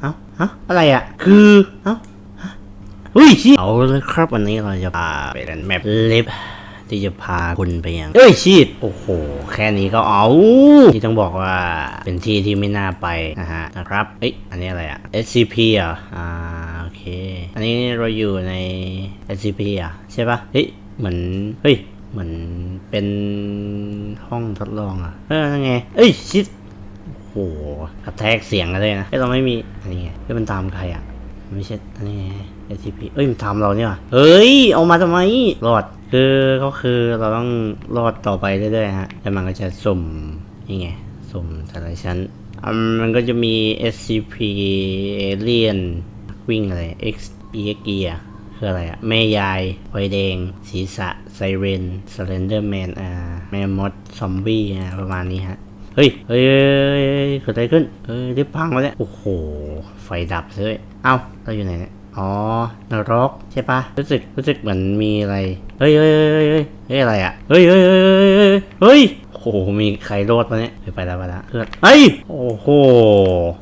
เอ้าฮะอะไรอะ คือเอ้าเฮ้ยชิเอาลยครับวันนี้เราจะพาไปเล่นแมปลิฟที่จะพาคุณไปยังเอ้ยชีดโอ้โห แค่นี้ก็เอาที่ต้องบอกว่าเป็นที่ที่ไม่น่าไปนะฮะนะครับเอ้ยอันนี้อะไรอะ SCP อะอ่าโอเค อันนี้เราอยู่ใน SCP อะใช่ปะเฮ้ยเหมือนเฮ้ยเหมือนเป็นห้องทดลองอะเออไงเอ้ยชิด โหกระแทกเสียงกันเลยนะเอ้ยเราไม่มีอันนี้ไงเอ้ยมันตามใครอะไม่ใช่อันนี้ไง SCP เอ้ยมันตามเราเนี่ยเฮ้ย เอามาทำไมรอดคือก็คือเราต้องรอดต่อไปเรื่อยๆฮะแล้วมันก็จะสุ่มนี่ไงสุ่มแต่ละชั้นอะมันก็จะมี SCP Alien วิ่งอะไร X E X E อะคืออะไรอะแม่ยายไฟแดง ศีรษะ ไซเรนสเลนเดอร์แมนอ่าแม่มด ซอมบี้อะประมาณนี้ฮะ เฮ้ยเฮ้ยเฮ้ยเฮ้ย เฮ้ยเกิดอะไรขึ้น เฮ้ยรีบพังมาแล้ว โอ้โห ไฟดับเลยเอ้า เราอยู่ไหนเนี่ย อ๋อนรกใช่ปะรู้สึก รู้สึกเหมือนมีอะไร เฮ้ยเฮ้ยเฮ้ยเฮ้ยเฮ้ยอะไรอะ เฮ้ยเฮ้ยเฮ้ยเฮ้ยเฮ้ยโอ้โห มีใครรอดมาเนี่ยเฮ้ยไปแล้วไปแล้วเพื่อนเฮ้ย โอ้โห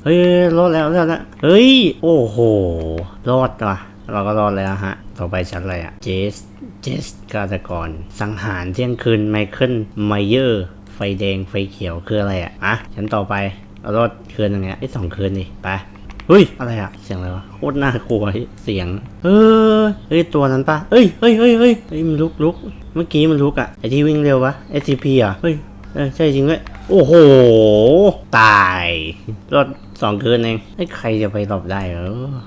เฮ้ยรอดแล้วรอดแล้ว เฮ้ย โอ้โหรอดว่ะ เราก็รอดแล้วฮะ ต่อไปชั้นอะไรอะเจส เจสฆาตกร สังหารเที่ยงคืนไมเคิลไมเยอร์ ไฟแดงไฟเขียวคืออะไรอะอะชั้นต่อไปเอารอดคืนหนึงเนี้ยไอ้สองคืนดิไปเฮ้ยอะไรอะเสียงอะไรวะโคตรน่ากลัวเสียงเออเฮ้ยตัวนั้นปะเฮ้ยเฮ้ยเฮ้ยเฮ้ยมันลุกลุกเมื่อกี้มันลุกอะไอที่วิ่งเร็วปะ SCP อะเฮ้ยเออใช่จริงด้ยโอ้โห ตายรอดสองคืนเองไอ้ใครจะไปหลบได้เหรอ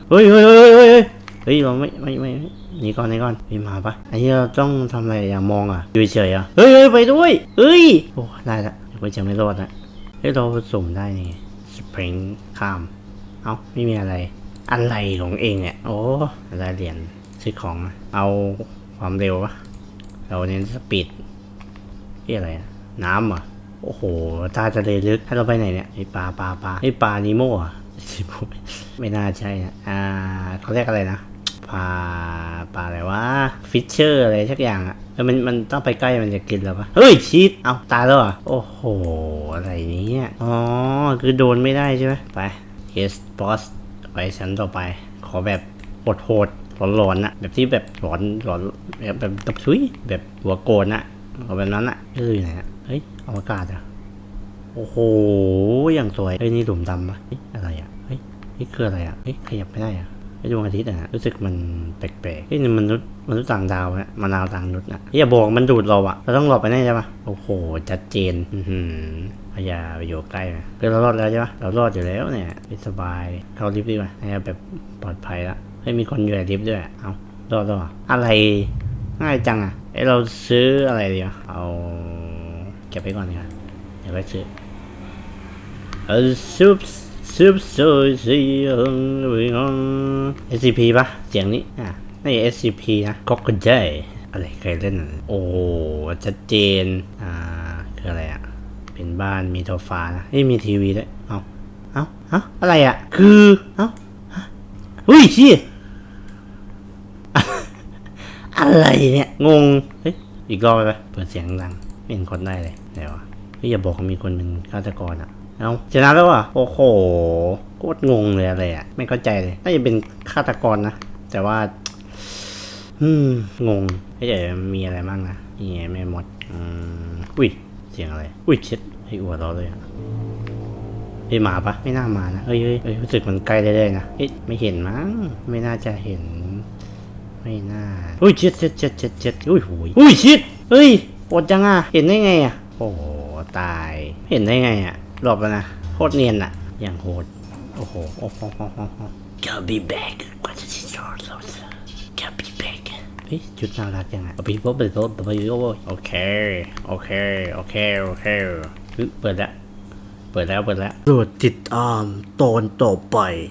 เฮ้ยเฮ้ยเฮ้ยเฮ้ย เฮ้ยเราไม่ไม่ไม่ไม่หนีก่อนหนีก่อนพี่มาปะอันนี้เราต้องทำอะไรอย่ามองอะอยู่เฉยอะเฮ้ยเฮ้ยไปด้วยเฮ้ยโอ้ได้ละไว้จะไม่รอดละเฮ้ยเราผสมได้นี่สปริงข้ามเอ้าไม่มีอะไร อะไรของเองเนี่ยโอ้ได้เหรียญซื้อของเอาความเร็วปะเราเน้นสปีดที่อะไรน้ำอะโอ้โหตาจะเลยลึกให้เราไปไหนเนี่ยไอปลาปลาปลาไอปลานิโม่อะไม่น่าใช่นะอ่าเขาเรียกอะไรนะ ปลาปลาอะไรวะฟิชเชอร์อะไรสักอย่างอะแล้วมันมันต้องไปใกล้มันจะกินแล้วปะเฮ้ยชีสเอาตายแล้วเหรอโอ้โห อะไรเนี้ยอ๋อ คือโดนไม่ได้ใช่ไหมไป yes boss ไปชั้นต่อไป ขอแบบโหดโหดร้อนร้อนๆอะแบบที่แบบร้อนร้อนแบบแบบแบบชุยแบบหัวโกนอะเอาแบบนั้นอะเอออยู่ไหนอะเฮ้ยอวกาศอะโอ้โหอย่างสวยเฮ้ยนี่หลุมดำปะอะไรอะเฮ้ยนี่คืออะไรอะเฮ้ยขยับไม่ได้อะ ไอ้ดวงอาทิตย์อะรู้สึกมันแปลกๆเฮ้ยนี่มันมนุษย์มนุษย์ต่างดาวอะมานาวต่างมนุษย์นะอย่าบอกมันดูดเราอะเราต้องหลบไปแน่ใช่ปะโอ้โหชัดเจน อืพยาไปอยู่ใกล้นะเฮ้ยเรารอดแล้วใช่ปะเรารอดอยู่แล้วเนี่ยไม่สบายเข้าลิฟต์ดีกว่าให้แบบปลอดภัยละเฮ้ยมีคนอยู่ในลิฟต์ด้วยเอารอดรออะไรง่ายจังอะเอ้เราซื้ออะไรดีอะเอาเก็บไปก่อนดีกว่าเดี๋ยวไปซื้อเออซุป ซุปโซซีฮงวิง SCP ปะเสียงนี้อะนี่ SCP นะก็กระจายอะไรใครเล่น โอ้ชัดเจน อ่าคืออะไรอะ เป็นบ้านมีโซฟานะเฮ้ยมีทีวีด้วย เอาเอาฮะอะไรอะ คือ เอาเฮ้ยชี้อะไรเนี่ย งง เฮ้ย อีกรอบไปปะเปิดเสียงดังไม่เห็นคนได้เลยไหนวะเฮ้ยอย่าบอกว่ามีคนเป็นฆาตกรอะ เอาชนะแล้วอะ โอ้โหโคตรงงเลยอะไรอะ ไม่เข้าใจเลยน่าจะเป็นฆาตกรนะ แต่ว่า อืม งงไม่ใช่มีอะไรบ้างนะนี่ไงแม่หมด อืมอุ้ย เสียงอะไร อุ้ยเช็ดให้อวดเราเลยอะเฮ้ยหมาปะไม่น่ามานะเฮ้ยเฮ้ยเฮ้ยรู้สึกมันใกล้เรื่อยนะเอ๊ะไม่เห็นมั้งไม่น่าจะเห็น ไม่น่าอุ้ยเจ็ดเจ็ดเจ็ดเจ็ดเจ็ดอุ้ยหูยอุ้ยชิดเฮ้ยปวดจังอะเห็นได้ไงอะโอ้โหตาย เห็นได้ไงอะ หลบแล้วนะโคตรเนียนอะอย่างโหดโอ้โหโอ้โหโอ้โหโอ้โห I'll be back กว่าจะสิ้นสุดแล้ว I'll be back เฮ้ยชุดน่ารักยังไงเอาไปพบไปพบไปพบโอเค โอเค โอเค โอเคเฮ้ยเปิดแล้วเปิดแล้วเปิดแล้วโปรดติดตามตอนต่อไป